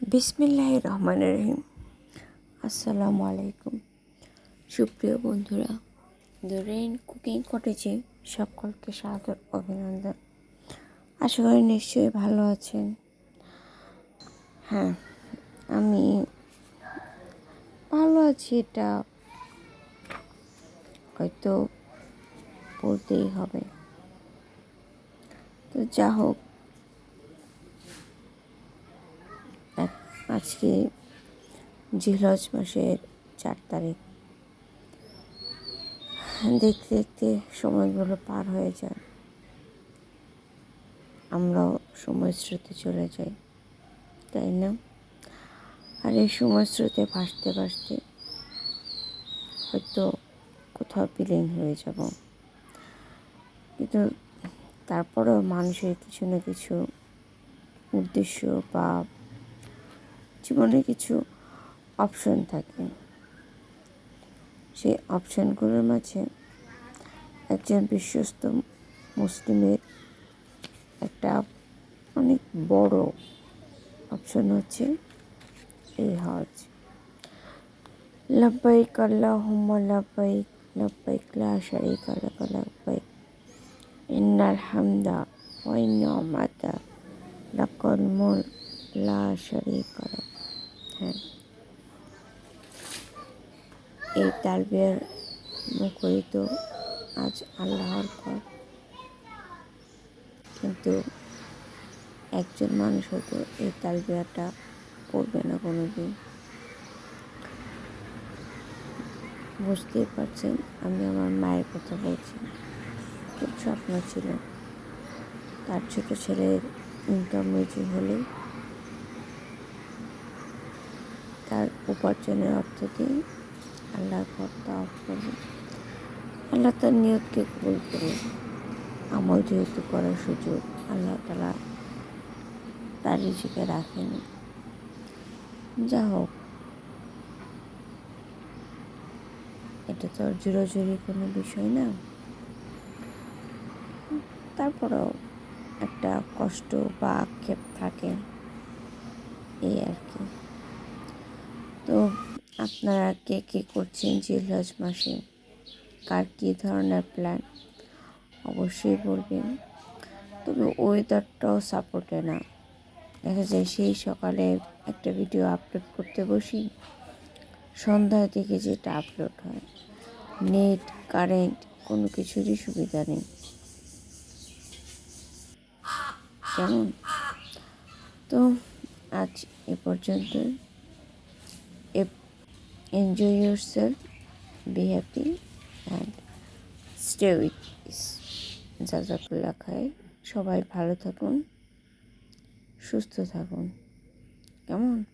বিসমিল্লাহ রহমান রহিম আসসালামু আলাইকুম সুপ্রিয় বন্ধুরা দ্য রেইন কুকিং কটেজে সকলকে সাদর অভিনন্দন। আশা করি নিশ্চয়ই ভালো আছেন। হ্যাঁ আমি ভালো আছি, এটা হয়তো বলতেই হবে। তো যা হোক আজকে জিলহজ মাসের চার তারিখ। দেখতে দেখতে সময়গুলো পার হয়ে যায়। আমরাও সময় স্রোতে চলে যাই, তাই না? আর এই সময় স্রোতে ভাসতে ভাসতে হয়তো কোথাও বিলীন হয়ে যাব। কিন্তু তারপরেও মানুষের কিছু না কিছু উদ্দেশ্য বা জীবনে কিছু অপশন থাকে। সেই অপশনগুলোর মাঝে একজন বিশ্বস্ত মুসলিমের একটা অনেক বড় অপশন হচ্ছে এই হজ। লব্বাইক আল্লাহুম্মা লব্বাইক লব্বাইক লা শারীকা লাক, লব্বাইক ইন্নাল হামদা ওয়া নি'মাতা লাকাল মুলক লা শারীকা লাক। হ্যাঁ। এই তালবিয়ার মুখরিত আজ আল্লাহর পর কিন্তু একজন মানুষ হয়তো এই তালবিয়াটা পড়বে না কোনো দিন বুঝতেই পারছেন, আমি আমার মায়ের কথা বলছি। খুব স্বপ্ন ছিল। তার ছোট ছেলের ইনকাম রুজি হলে তার উপার্জনের অর্থ দিয়ে আল্লাহর অফ করবে। আল্লাহ তার নিয়তকে কবুল করে আমল যেহেতু করার সুযোগ, আল্লাহ তালা তার রিজিকে রাখেন। যা হোক, এটা তো জোরাজুরি কোনো বিষয় না। তারপরেও একটা কষ্ট বা আক্ষেপ থাকে, এই আর কি। তো আপনারা কে কে করছেন জিলহজ মাসে? কার কী ধরনের প্ল্যান অবশ্যই বলবেন। তবে ওয়েদারটাও সাপোর্টে না। দেখা যায় সেই সকালে একটা ভিডিও আপলোড করতে বসি। সন্ধ্যার দিকে যেটা আপলোড হয়। নেট কারেন্ট কোনো কিছুরই সুবিধা নেই। কেমন? তো আজ এ পর্যন্ত yourself be happy and stay with peace জাজাকুল্লা খায়। সবাই ভালো থাকুন, সুস্থ থাকুন। কেমন?